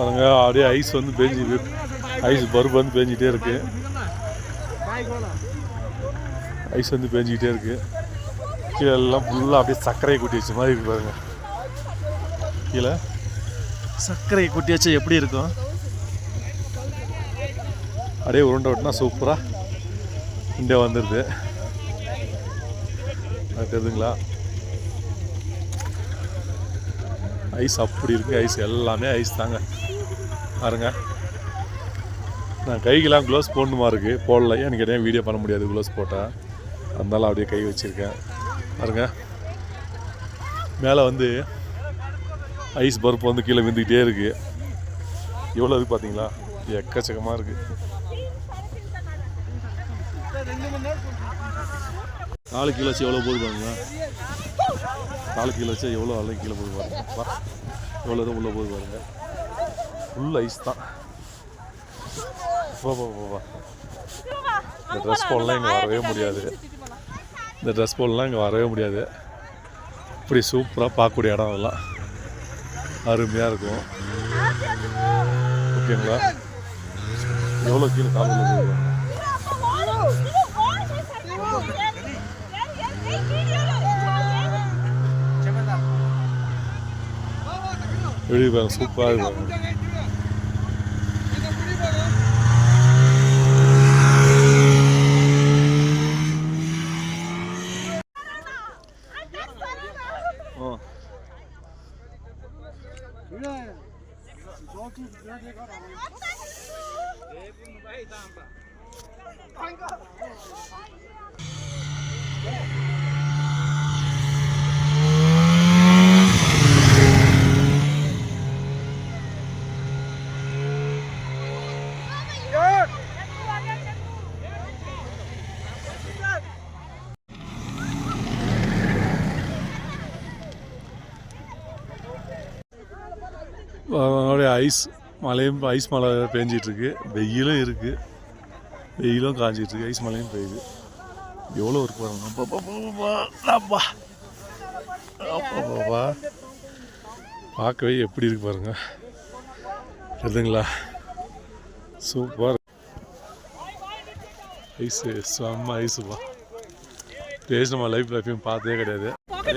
பாருங்க அப்படியே ஐஸ் வந்து பேஞ்சு ஐஸ் பருப்பு வந்து பேஞ்சிட்டே இருக்கு. ஐஸ் வந்து பேஞ்சிக்கிட்டே இருக்கு. கீழே எல்லாம் ஃபுல்லாக அப்படியே சர்க்கரையை கொட்டி வச்ச மாதிரி இருக்கு பாருங்க. கீழே சர்க்கரையை கொட்டி வச்சா எப்படி இருக்கும்? அப்படியே உருண்டை விட்டுனா சூப்பராக இங்கே வந்துடுது அது தெரியுதுங்களா ஐஸ் அப்படி இருக்கு ஐஸ் எல்லாமே ஐஸ் தாங்க. பாருங்க. நான் கைக்கெல்லாம் க்ளோஸ் போடணுமா இருக்குது போடல. எனக்கு கேட்டால் வீடியோ பண்ண முடியாது க்ளோஸ் போட்டால் அதனால அப்படியே கை வச்சுருக்கேன். பாருங்க. மேலே வந்து ஐஸ் பருப்பு வந்து கீழே விந்துக்கிட்டே இருக்குது எவ்வளோ இருக்குது பார்த்தீங்களா எக்கச்சக்கமாக இருக்குது நாலு கிலோ வச்சு எவ்வளோ போகுது பாருங்க. நாலு கிலோ வச்சு எவ்வளோ அலை கீழே போகுது பாருங்க. எவ்வளோ தான் உள்ளே போகுது பாருங்கள் ஃபுல் ஐஸ் தான். வா வா இந்த ட்ரெஸ் போடலாம் இங்கே வரவே முடியாது. இந்த ட்ரெஸ் போடலாம் இங்கே வரவே முடியாது. இப்படி சூப்பராக பார்க்கக்கூடிய இடம் அதெல்லாம். அருமையாக இருக்கும். ஓகேங்களா? எவ்வளோ கீழே கால் உள்ள போகுது பாருங்க. வெளியே பாருங்க சூப்பராக இருக்கு. அப்படியே ஐஸ் மழையும் ஐஸ் மழை பெஞ்சிட்டுருக்கு வெயிலும் இருக்கு. வெயிலும் காஞ்சிட்டு இருக்கு. ஐஸ் மலையும் பெய்யுது எவ்வளோ இருக்கு பாருங்கப்பா அப்பா, அப்பா, அப்பா, பார்க்கவே எப்படி இருக்கு பாருங்க. தெரியுதுங்களா சூப்பர். ஐஸு செம்ம ஐஸுப்பா டேஸ்ட் நம்ம லைஃப் லைஃபையும் பார்த்ததே கிடையாது.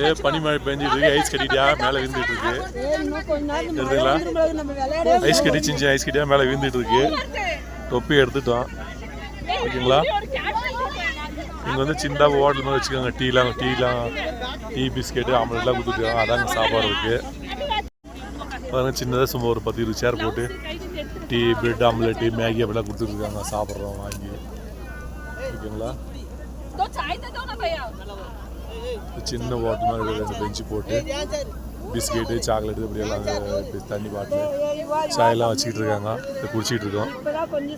ஏ பனிமழை பெஞ்சிட்டு இருக்கு. ஐஸ் கட்டிட்டியா? மேலே விழுந்துட்டு இருக்கு. தெரியுதுங்களா ஐஸ் கட்டி சின்ன ஐஸ் கட்டியா? மேலே விழுந்துட்டு இருக்கு. தொப்பி எடுத்துட்டோம். ஓகேங்களா இங்கே வந்து சின்ன ஹோட்டல் மாதிரி வச்சுக்கோங்க. டீலாம் டீலாம் டீ பிஸ்கெட்டு ஆம்லெட்லாம் கொடுத்துருக்காங்க அதாங்க சாப்பாடு இருக்குது பாருங்கள் சின்னதாக சும்மா ஒரு பத்து இருபது சேர் போட்டு டீ பிரெட் ஆம்லெட்டு மேகி அப்படிலாம் கொடுத்துருக்காங்க சாப்பிட்றோம் வாங்கி. ஓகேங்களா? சின்ன ஹோட்டல் மாதிரி ரெண்டு பெஞ்சு போட்டு பிஸ்கெட்டு சாக்லேட்டு இப்படியெல்லாம் தண்ணி பாட்டில். சாயெல்லாம் வச்சுக்கிட்டு இருக்காங்க. குடிச்சிக்கிட்டு இருக்கோம்.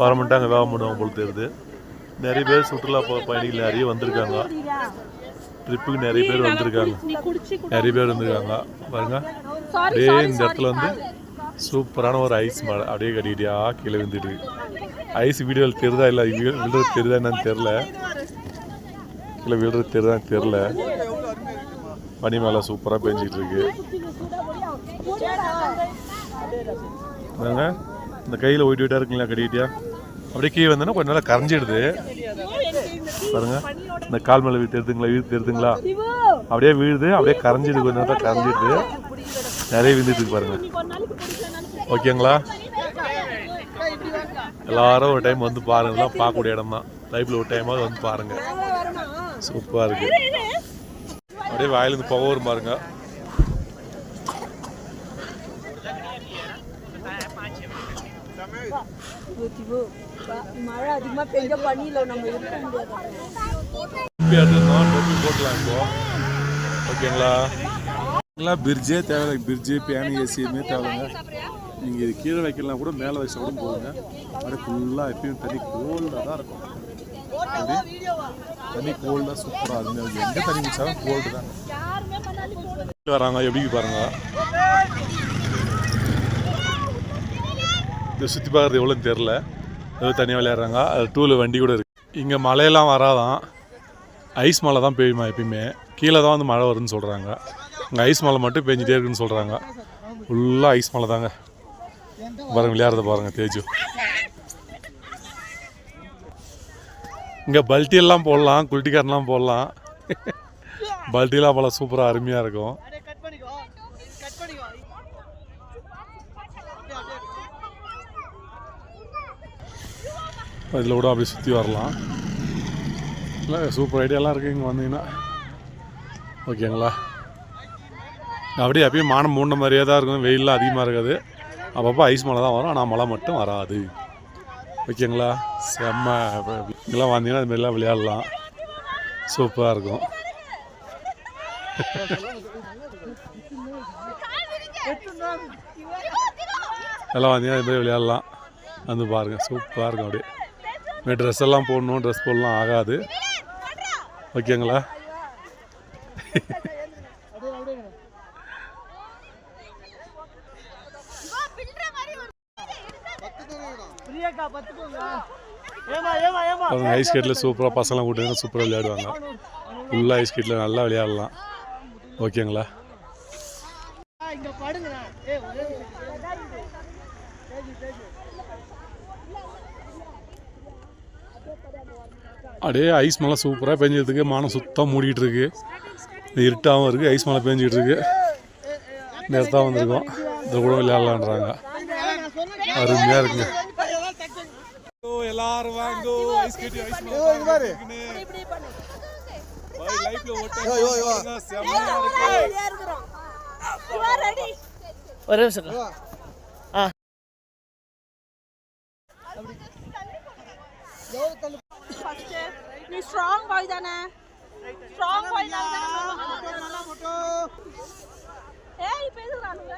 வரமாட்டாங்க வேகம் பண்ணுவாங்க போல் தெரியுது? நிறைய பேர் சுற்றுலா பயணிகள் நிறைய வந்திருக்காங்க. ட்ரிப்புக்கு நிறைய பேர் வந்திருக்காங்க. நிறைய பேர் வந்திருக்காங்க. பாருங்க. அப்படியே இந்த இடத்துல வந்து சூப்பரான ஒரு ஐஸ் மழை அப்படியே கட்டிக்கிட்டியா கீழே விழுந்துட்டு. ஐஸ் வீடியோவில் தெரிதா இல்லை? விழுறது தெரிதா என்னன்னு தெரில கீழே விழுறது தெரியுதான்னு தெரில பனி மேலே சூப்பராக பெஞ்சிட்டு இருக்கு. இந்த கையில் ஒயிட் ஒயிட்டாக இருக்குங்களா? கட்டிக்கிட்டியா? அப்படியே கீழே வந்தோன்னா கொஞ்சம் நல்லா கரைஞ்சிடுது. பாருங்க இந்த கால் மேலே வீடு தெரியுதுங்களா வீடு தெரியுதுங்களா அப்படியே வீழுது அப்படியே கரைஞ்சிடுது கொஞ்சம் நேரத்தில் கரைஞ்சிடுது. நிறைய விழுந்துட்டு பாருங்க. ஓகேங்களா? எல்லாரும் ஒரு டைம் வந்து பாருங்களா பார்க்கக்கூடிய இடம் தான் லைஃப்பில் ஒரு டைமாவது வந்து பாருங்க. சூப்பராக இருக்குது அப்படியே வாயிலிருந்து புகை வரும் பாருங்க மழை பெஞ்ச நம்ம இருக்க முடியாது போட்டலாம் இப்போ ஓகேங்களா எல்லாம் பிரிட்ஜே தேவையில்லை பிரிட்ஜு பேனு ஏசி எதுவுமே தேவையில்லைங்க நீங்கள் இது கீழே வைக்கலாம் கூட மேலே வச்சா கூட போதுங்க அப்படியே ஃபுல்லாக எப்பயும் தண்ணி கோல்டாக தான் இருக்கும் தண்ணி கோல்டாக சூப்பராக அருமையாக எங்கே தண்ணி குடிச்சாலும் கோல்டு தான் வராங்க எப்படி பாருங்க சுற்றி பார்க்குறது எவ்வளோன்னு தெரில ஏதோ தனியாக விளையாடுறாங்க. அது டூவில் வண்டி கூட இருக்குது இங்கே மழையெல்லாம் வராதான். ஐஸ் மழை தான் பெய்யுமா எப்பயுமே. கீழே தான் வந்து மழை வரும்னு சொல்கிறாங்க இங்கே ஐஸ் மழை மட்டும் பெஞ்சிட்டே இருக்குன்னு சொல்கிறாங்க ஃபுல்லாக ஐஸ் மழை தாங்க. பாருங்க விளையாடுறத பாருங்க தேஜு. இங்கே பல்ட்டியெல்லாம் போடலாம் குல்ட்டிக்காரன்லாம் போடலாம். பல்ட்டிலாம் போல சூப்பராக அருமையாக இருக்கும். இதில் கூட அப்படி சுற்றி வரலாம். இல்லை சூப்பர் ஐடியாலாம் இருக்குது இங்கே வந்தீங்கன்னா. ஓகேங்களா? அப்படியே எப்பயும் மானம் மூணு மாதிரியே தான் இருக்கும். வெயிலெலாம் அதிகமாக இருக்காது. அப்பப்போ ஐஸ் மழை தான் வரும். ஆனால் மழை மட்டும் வராது. ஓகேங்களா? செம்ம இங்கெல்லாம் வந்தீங்கன்னா அதுமாரிலாம் விளையாடலாம். சூப்பராக இருக்கும். எல்லாம் வந்தீங்கன்னா அதுமாரி விளையாடலாம். வந்து பாருங்கள் சூப்பராக இருக்கும் அப்படியே. ட்ரெஸ் எல்லாம் போடணும் ட்ரெஸ் போடலாம் ஆகாது. ஓகேங்களா? அவங்க ஐஸ் ஸ்கேட்டில் சூப்பராக பசங்களாம் கூட்டு சூப்பராக விளையாடுவாங்க. ஃபுல்லாக ஐஸ் ஸ்கேட்டில் நல்லா விளையாடலாம். ஓகேங்களா இங்க படுங்கண்ணா ஏ ஒரே அப்படியே ஐஸ் மழை சூப்பராக பெஞ்சதுக்கு மானம் சுத்தம் மூடிட்டு இருக்கு இருட்டாகவும் இருக்குது ஐஸ் மழை பெஞ்சிட்டு இருக்கு நேரத்தான் வந்திருக்கோம் இதை கூட விளையாடலான்றாங்க அருமையாக இருக்குங்க எல்லாரும் வாங்கோ ஐஸ் கட்டி ஐஸ் லைஃப்ல ஓட்ட செம்மையா இருக்கு ஒரே நிமிஷம் நீ ஸ்ட்ராங் பாய் தானே? ஸ்ட்ராங் பாய் தானே? ஏய் பேசுறானுங்க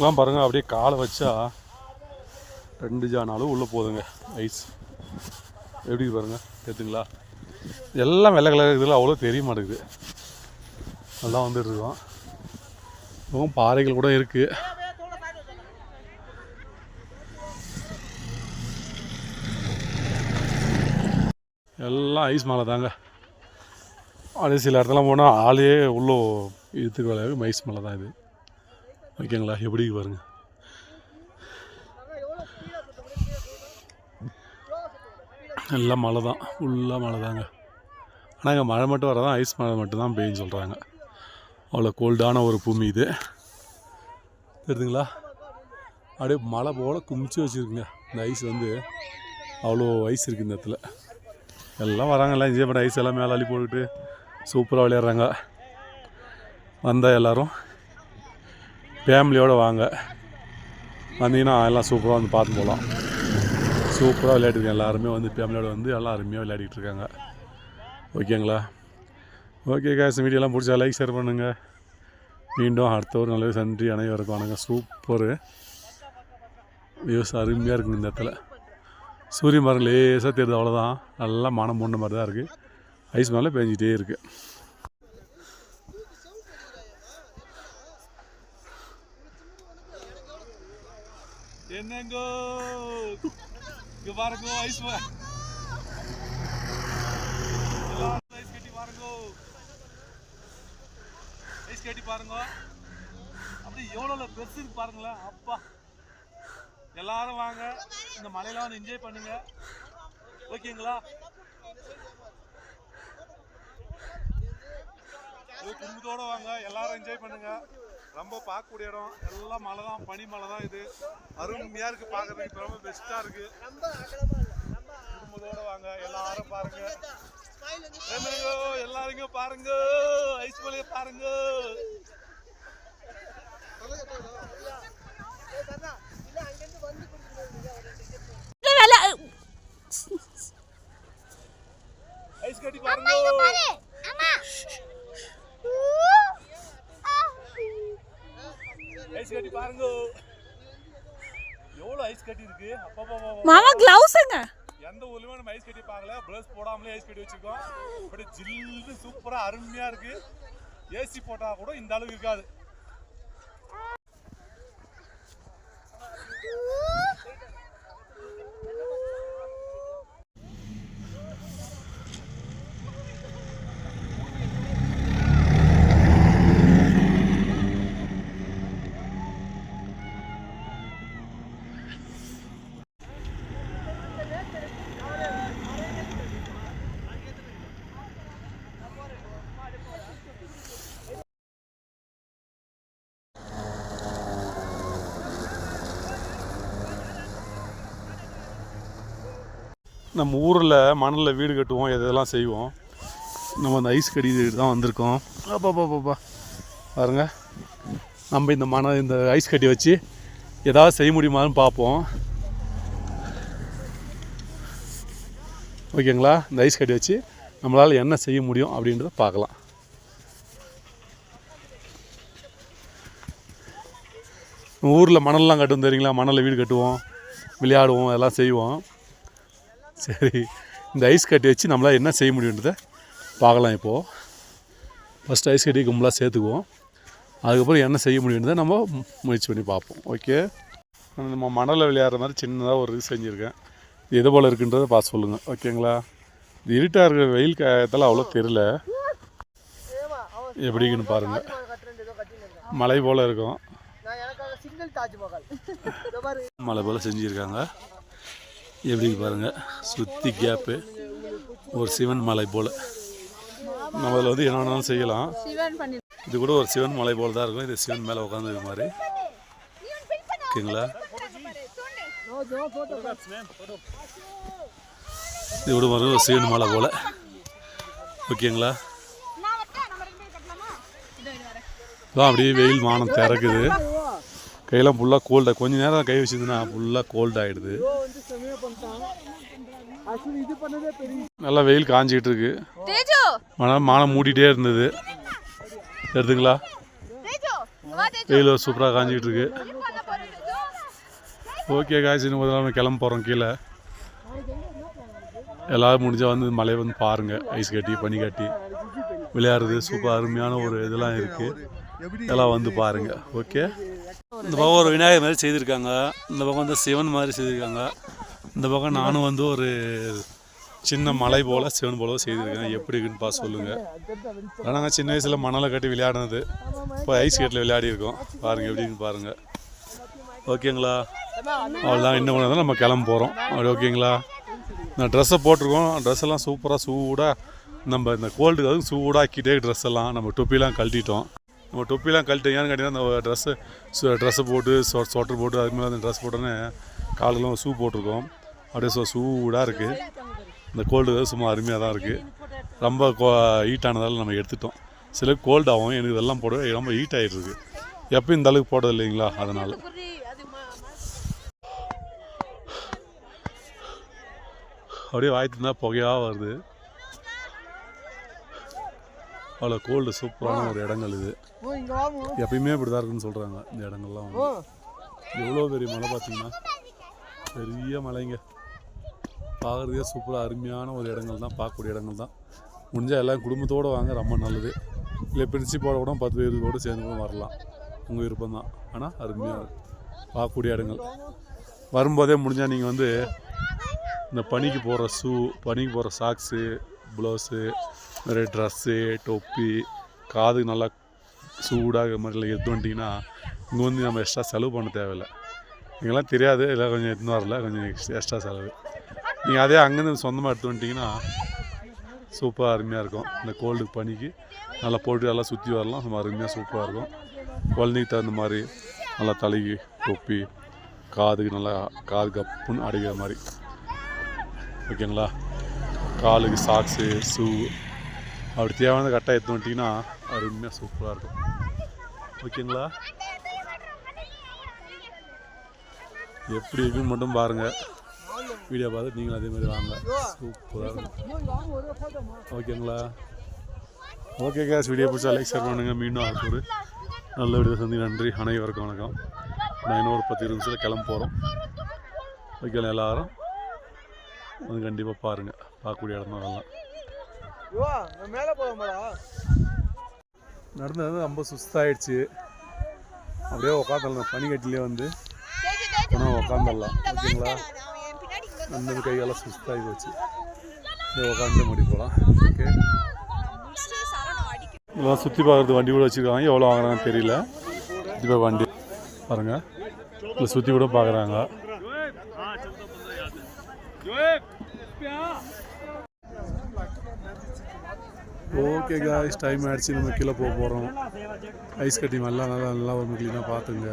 இதான் பாருங்கள் அப்படியே காலை வச்சா ரெண்டு ஜானாலும் உள்ளே போதுங்க. ஐஸ் எப்படி பாருங்கள் பாருங்க. கேட்டுங்களா? எல்லாம் வெள்ளை கலர் இதில் அவ்வளோ தெரிய மாட்டேங்குது. நல்லா வந்துட்டு இருக்கோம். இன்னும் பாறைகள் கூட இருக்குது எல்லாம் ஐஸ் மேலே தாங்க. அதே சில இடத்துல போனால் ஆளே உள்ளே இதுக்கு விளையாடு ஐஸ் மேலே தான் இது. ஓகேங்களா? எப்படி இருக்கு பாருங்க. எல்லாம் மழை தான். ஃபுல்லாக மழை தாங்க. ஆனால் இங்கே மழை மட்டும் வரதான் ஐஸ் மழை மட்டும் தான் பெய்யுன்னு சொல்கிறாங்க அவ்வளோ கோல்டான ஒரு பூமி இது. தெரியுதுங்களா? அப்படியே மழை போல் குமிச்சு வச்சுருக்குங்க. இந்த ஐஸ் வந்து அவ்வளோ ஐஸ் இருக்குது இந்த இடத்துல. எல்லாம் வராங்க எல்லாம் என்ஜாய் பண்ண ஐஸ் எல்லாம் மேலே அள்ளி போட்டுட்டு சூப்பராக விளையாடுறாங்க. வந்தால் எல்லோரும். ஃபேமிலியோடு வாங்க. வந்தீங்கன்னா எல்லாம் சூப்பராக வந்து பார்த்து போகலாம் சூப்பராக விளையாடிருக்கேன். எல்லாருமே வந்து ஃபேமிலியோடு வந்து எல்லாம் அருமையாக விளையாடிட்டு இருக்காங்க. ஓகேங்களா? ஓகே காசு வீடியோலாம் பிடிச்சா லைக் ஷேர் பண்ணுங்கள் மீண்டும் அடுத்த ஒரு நல்ல நன்றி அனைவருக்கும் வணக்கம். சூப்பரு வியூஸ் அருமையாக இருக்குங்க இந்த இடத்துல. சூரிய மரம் லேசாக தெரியுது. அவ்வளோதான் நல்லா மனம் மூணு மாதிரி தான் இருக்குது ஐஸ் மேலே பேஞ்சிட்டே இருக்குது என்னங்கோ இங்க பாருங்க ஐஸ் ஐஸ் கட்டி பாருங்க ஐஸ் கட்டி பாருங்க. அப்படி எவ்வளோ பெருசு பாருங்களேன். அப்பா. எல்லாரும் வாங்க. இந்த மலையில வந்து என்ஜாய் பண்ணுங்க. ஓகேங்களா? குடும்பத்தோட வாங்க. எல்லாரும் என்ஜாய் பண்ணுங்க. ரொம்ப பார்க்கக்கூடிய இடம். எல்லாம் மலை தான் பனி மலை தான் இது. அருமையாக இருக்குது பார்க்குறதுக்கு. ரொம்ப பெஸ்ட்டாக இருக்குது குடும்பத்தோடு வாங்க. எல்லாரும் பாருங்க. எல்லாருங்க பாருங்க. ஐஸ் மலையை பாருங்க ஐஸ் கட்டி பாருங்க எவ்வளோ ஐஸ் கட்டி இருக்கு அப்பா மாமா கிளவுஸுங்க எந்த ஊர்லயுமே நம்ம ஐஸ் கட்டி பார்க்கல. ப்ளஸ் போடாமலே ஐஸ் கட்டி வச்சிருக்கோம். பட் ஜில்லுன்னு சூப்பரா அருமையா இருக்கு. ஏசி போட்டா கூட இந்த அளவு இருக்காது. நம்ம ஊரில் மணலில் வீடு கட்டுவோம் இதெல்லாம் செய்வோம் நம்ம அந்த ஐஸ் கடி தான் வந்திருக்கோம். அப்பா பாப்பா பாருங்க. நம்ம இந்த மணல் இந்த ஐஸ் கட்டி வச்சு ஏதாவது செய்ய முடியுமான்னு பார்ப்போம். ஓகேங்களா? இந்த ஐஸ் கட்டி வச்சு நம்மளால் என்ன செய்ய முடியும் அப்படின்றத பார்க்கலாம். நம்ம ஊரில் மணல்லாம் கட்டுவோம் தெரியுங்களா? மணலில் வீடு கட்டுவோம் விளையாடுவோம் அதெல்லாம் செய்வோம். சரி இந்த ஐஸ் கட்டி வச்சு நம்மளால் என்ன செய்ய முடியுன்றதை பார்க்கலாம் இப்போது ஃபஸ்ட் ஐஸ் கட்டி கும்பலாக சேர்த்துக்குவோம். அதுக்கப்புறம் என்ன செய்ய முடியுன்றதை நம்ம முயற்சி பண்ணி பார்ப்போம். ஓகே நம்ம மணலில் விளையாடுற மாதிரி சின்னதாக ஒரு இது செஞ்சுருக்கேன். இது எது போல் இருக்குன்றதை பார்த்து சொல்லுங்கள் ஓகேங்களா இது இருட்டாக இருக்கிற வெயில் காயத்தில் அவ்வளோ தெரில எப்படின்னு பாருங்கள் மலை போல் இருக்கும். மலை போல் செஞ்சுருக்காங்க. எப்படி பாருங்கள் சுற்றி கேப்பு ஒரு சிவன் மலை போல். நம்ம அதில் வந்து என்ன வேணாலும் செய்யலாம். இது கூட ஒரு சிவன் மலை போல் தான் இருக்கும். இது சிவன் மேலே உட்காந்து இது மாதிரி. ஓகேங்களா? இது கூட ஒரு சிவன் மலை போல். ஓகேங்களா? இப்போ அப்படியே வெயில் வானம் திறக்குது. கையெல்லாம் ஃபுல்லாக கோல்டாக கொஞ்ச நேரம் கை வச்சுருந்துன்னா ஃபுல்லாக கோல்டாகிடுது நல்லா வெயில் காஞ்சிக்கிட்டு இருக்கு தேஜு மனம் மூடிட்டே இருந்தது. எடுத்துங்களா? வெயில் சூப்பராக காஞ்சிக்கிட்டு இருக்கு ஓகே காய்ச்சி இன்னும் நாள் கிளம்ப போகிறோம் கீழே. எல்லாரும் முடிஞ்சால் வந்து மலையை வந்து பாருங்கள் ஐஸ் கட்டி பனி கட்டி. விளையாடுறது சூப்பர் அருமையான ஒரு இதெல்லாம் இருக்குது எல்லாம் வந்து பாருங்கள் ஓகே இந்த பக்கம் ஒரு விநாயகர் மாதிரி செய்திருக்காங்க. இந்த பக்கம் வந்து சிவன் மாதிரி செய்திருக்காங்க. இந்த பக்கம் நானும் வந்து ஒரு சின்ன மலை போல் சிவன் போல செய்திருக்கேன். எப்படி இருக்குன்னு பார்த்து சொல்லுங்கள் நாங்கள் சின்ன வயசில் மணலை கட்டி விளையாடினது. இப்போ ஐஸ் கேட்டில் விளையாடிருக்கோம் பாருங்கள் எப்படின்னு பாருங்கள் ஓகேங்களா? அவ்வளோதான் இன்னும் கொஞ்சம் நம்ம கிளம்ப போகிறோம் அப்படி ஓகேங்களா? நான் ட்ரெஸ்ஸை போட்டிருக்கோம். ட்ரெஸ் எல்லாம் சூப்பராக சூடாக நம்ம இந்த கோல்டுக்கு அதுவும் சூடாக்கிட்டே ட்ரெஸ் எல்லாம் நம்ம டொப்பிலாம் கழட்டிட்டோம். நம்ம டொப்பிலாம் கழட்டி ஏன்னு கேட்டிங்கன்னா அந்த ட்ரெஸ்ஸு ட்ரெஸ்ஸை போட்டு சொ சொட்டர் போட்டு அதுக்கு மேலே அந்த ட்ரெஸ் போட்டோன்னே காலெல்லாம் ஷூ போட்டிருக்கோம். அப்படியே ஸோ சூடாக இருக்குது இந்த கோல்டு சும்மா அருமையாக தான் இருக்குது ரொம்ப ஹீட் ஆனதால் நம்ம எடுத்துட்டோம். சில கோல்டு ஆகும். எனக்கு இதெல்லாம் போட ரொம்ப ஹீட் ஆகிட்டு இருக்கு. எப்பயும் இந்த அளவுக்கு போடுறது இல்லைங்களா? அதனால். அப்படியே வாய்த்து இருந்தால் புகையாக வருது. அவ்வளோ கோல்டு சூப்பரான ஒரு இடங்கள் இது. எப்பயுமே இப்படி தான் இருக்குன்னு சொல்கிறாங்க இந்த இடங்கள்லாம் எவ்வளோ பெரிய மலை பார்த்தீங்கன்னா பெரிய மலைங்க. பார்க்குறதுக்கே சூப்பராக அருமையான ஒரு இடங்கள் தான் பார்க்கக்கூடிய இடங்கள் தான். முடிஞ்சால் எல்லாம் குடும்பத்தோடு வாங்க ரொம்ப நல்லது. இல்லை பிரின்சிப்போட கூட பத்து பேர் கூட சேர்ந்து கூட வரலாம். உங்கள் விருப்பம் தான். ஆனால் அருமையாக பார்க்கக்கூடிய இடங்கள். வரும்போதே முடிஞ்சால் நீங்கள் வந்து இந்த பனிக்கு போடுற ஷூ பனிக்கு போடுற சாக்ஸு ப்ளவுஸு நிறைய ட்ரெஸ்ஸு டொப்பி காதுக்கு நல்லா சூடாக மாதிரி எடுத்து வந்துட்டிங்கன்னா இங்கே வந்து நம்ம எக்ஸ்ட்ரா செலவு பண்ண தேவையில்லை. நீங்களாம் தெரியாது இல்லை கொஞ்சம் எடுத்துன்னு வரல கொஞ்சம் எக்ஸ்ட்ரா செலவு. நீங்கள் அதே அங்கேருந்து சொந்தமாக எடுத்து வந்துட்டிங்கன்னா சூப்பராக அருமையாக இருக்கும். இந்த கோல்டு பனிக்கு நல்லா போட்டு நல்லா சுற்றி வரலாம். சும்மா அருமையாக சூப்பராக இருக்கும். குழந்தைக்கு தகுந்த மாதிரி நல்லா தலைக்கு தொப்பி காதுக்கு நல்லா காது கப்புன்னு அடிக்கிற மாதிரி. ஓகேங்களா காலுக்கு சாக்ஸு ஷூ அப்படி தேவையான கரெக்டாக எடுத்து வந்துட்டிங்கன்னா அருமையாக சூப்பராக இருக்கும். ஓகேங்களா எப்படி இருக்குன்னு மட்டும் பாருங்கள் வீடியோ பார்த்து நீங்களும் அதே மாதிரி வாங்க. சூப்பராக இருக்கும். ஓகேங்களா? ஓகே கேஸ் வீடியோ பிடிச்சா லைக் ஷேர் பண்ணுங்கள் மீண்டும் அடுத்த ஒரு நல்ல விட சந்தி நன்றி. அனைவருக்கும் வணக்கம். நான் இன்னொரு பத்து இருபது நிமிஷத்தில் கிளம்ப போகிறோம் ஓகே எல்லாரும்? வந்து கண்டிப்பாக பாருங்கள் பார்க்கக்கூடிய இடம் அதெல்லாம் மேலே போகலாமாடா நடந்தது ரொம்ப சுஸ்தாயிடுச்சு. அப்படியே உட்காந்துடலாம் பனிக்கட்டிலே வந்து ஆனால் உட்காந்துடலாம் ஓகேங்களா? வாங்கிட்டான் அந்த கையெல்லாம் சுஸ்தாகி போச்சு அப்படியே உட்காந்து முடி போகலாம் ஓகே இதெல்லாம் சுற்றி பார்க்குறது வண்டி கூட வச்சுருக்காங்க எவ்வளோ வாங்குறாங்கன்னு தெரியல இப்போ வண்டி பாருங்க இல்லை சுற்றி கூட பார்க்குறாங்க ஓகே காய்ஸ் டைம் ஆயிடுச்சு நம்ம கீழே போக போகிறோம் ஐஸ் கட்டி நல்லா நல்லா நல்லா ஒரு க்ளீனாக பார்த்துங்க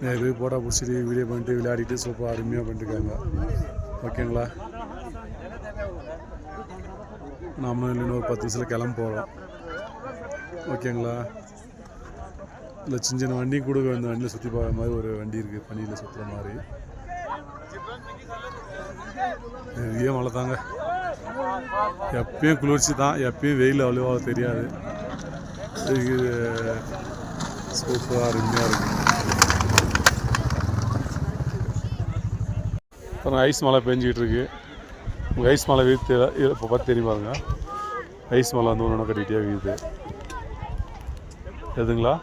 நிறைய போட்டால் பிடிச்சிட்டு வீடியோ பண்ணிட்டு விளையாடிட்டு சூப்பராக அருமையாக பண்ணிட்டுருக்காங்க ஓகேங்களா? நம்ம இன்னும் ஒரு பத்து நிமிஷத்தில் கிளம்ப போகிறோம் ஓகேங்களா? இல்லை சின்ன சின்ன வண்டியும் கூட இந்த வண்டியில் சுற்றி பார்க்குற மாதிரி ஒரு வண்டி இருக்குது பனியில் சுற்றுற மாதிரி. நிறைய மழை தாங்க. எப்பயும் குளிர்ச்சி தான். எப்பயும் வெயில் அவ்வளோவா தெரியாது. இது சூப்பராக அருமையாக இருக்கும் இப்போ ஐஸ் மழை பெஞ்சிக்கிட்டு இருக்கு. உங்கள் ஐஸ் மழை வீழ்த்து இப்போ பார்த்து தெரியும் பாருங்க ஐஸ் மழை வந்து ஒன்று கட்டிகிட்டே வீழுது எதுங்களா?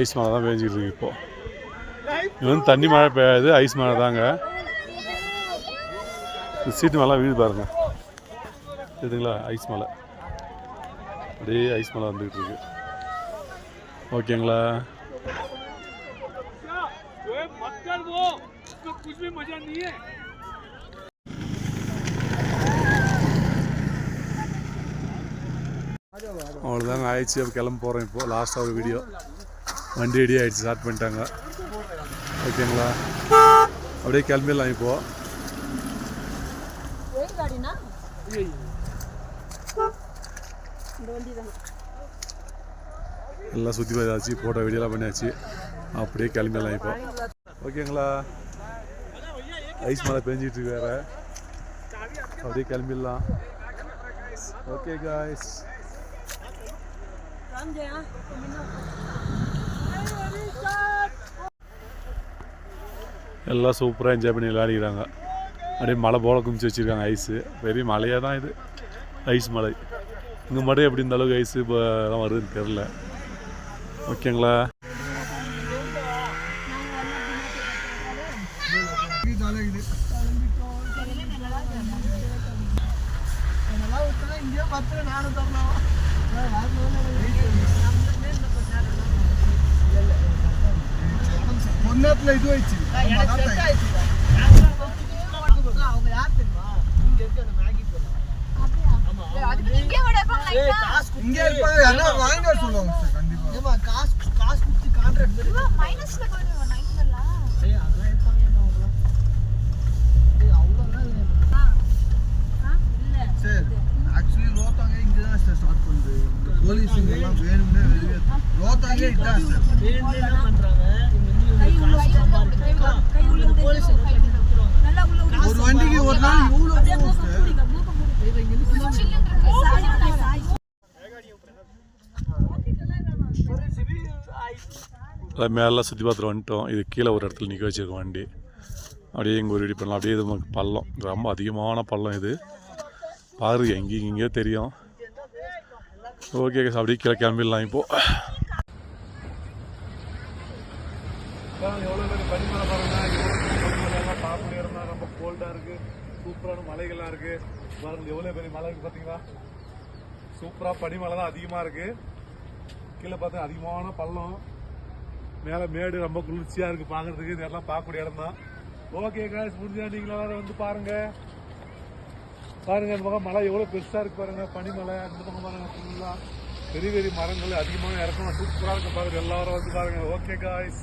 ஐஸ் மழை தான் பெஞ்சிக்கிட்டு இருக்கு இப்போது இது வந்து தண்ணி மழை பெய்யாது ஐஸ் மழை தாங்க. இந்த சீட்டு மேலாம் வீடு பாருங்க. எதுங்களா? ஐஸ் மலை. அப்படியே ஐஸ் மலை வந்துக்கிட்டு இருக்கு. ஓகேங்களா? कुछ भी मजा नहीं है அவ்வளோதாங்க ஆயிடுச்சு அப்போ கிளம்ப போகிறோம் இப்போ லாஸ்ட்டாக ஒரு வீடியோ வண்டி ரெடி ஆயிடுச்சு ஸ்டார்ட் பண்ணிட்டாங்க ஓகேங்களா அப்படியே கிளம்பிடலாம் இப்போது வெயில் காடினா இந்த வண்டி தான் எல்லாம் சுற்றி பார்த்தாச்சு ஃபோட்டோ வீடியோலாம் பண்ணியாச்சு அப்படியே கிளம்பிடலாம் இப்போ ஓகேங்களா ஐஸ் மழை பெஞ்சிட்டு வேற அப்படியே கிளம்பிடலாம். ஓகே காய்ஸ் எல்லாம் சூப்பராக என்ஜாய் பண்ணி விளையாடிக்கிறாங்க. அப்படியே மலை போல குமிச்சு வச்சுருக்காங்க ஐஸு பெரிய மலையாக தான் இது. ஐஸ் மலை. இங்கே மட்டும் எப்படி இந்த அளவுக்கு ஐஸு இப்போ எல்லாம் வருதுன்னு தெரில ஓகேங்களா இங்கே பத்து நானும் தரணும் பொன்னத்துல இது வச்சு அதுக்கு இங்கே விட இருப்பாங்க லைட்டா இங்க இருப்பாங்க. எல்லாம் வாங்க சொல்லுவாங்க கண்டிப்பா. காசு காசு கொடுத்து கான்ட்ராக்ட் மைனஸ்ல போயிடுவோம் நைட்லலாம் சரி ஆக்சுவலி ரோத்தாங்க இங்கே தான் சார் ஸ்டார்ட் பண்ணுது இந்த வேணும்னே வெளியே இதான் சார் ஒரு வண்டிக்கு ஒரு நாள் இவ்வளோ அதை மேலே சுற்றி பார்த்துட்டு வந்துட்டோம். இது கீழே ஒரு இடத்துல நிற்க வச்சிருக்கோம் வண்டி. அப்படியே இங்கே ஒரு ரெடி பண்ணலாம். அப்படியே இது நமக்கு பள்ளம். ரொம்ப அதிகமான பள்ளம் இது. பாரு எங்கேயும் இங்கேயோ தெரியும். ஓகே அப்படியே கீழே கிளம்பிடலாம் இப்போது எவ்வளோ பேர் பனிமலை பாருங்க பனிமலையெல்லாம் பார்க்க முடியாதுன்னா ரொம்ப கோல்டாக இருக்குது சூப்பரான மலைகள்லாம் இருக்குது பாருங்க எவ்வளோ பெரிய மலை இருக்குது பார்த்தீங்களா சூப்பராக பனிமலை தான் அதிகமாக இருக்குது கீழே பார்த்தா அதிகமான பள்ளம். மேலே மேடு ரொம்ப குளிர்ச்சியாக இருக்குது பார்க்குறதுக்கு இதெல்லாம் பார்க்கக்கூடிய இடம் தான் ஓகே காய்ஸ் முடிஞ்சா நீங்களும் வந்து பாருங்கள் பாருங்க இந்த பக்கம் மலை எவ்வளோ பெருசாக இருக்கு பாருங்க. பனிமலை அந்த பக்கம் பாருங்க ஃபுல்லாக பெரிய பெரிய மரங்கள் அதிகமாக இறக்கணும். சூப்பராக இருக்கு பாருங்க. எல்லாரும் வந்து பாருங்க. Okay guys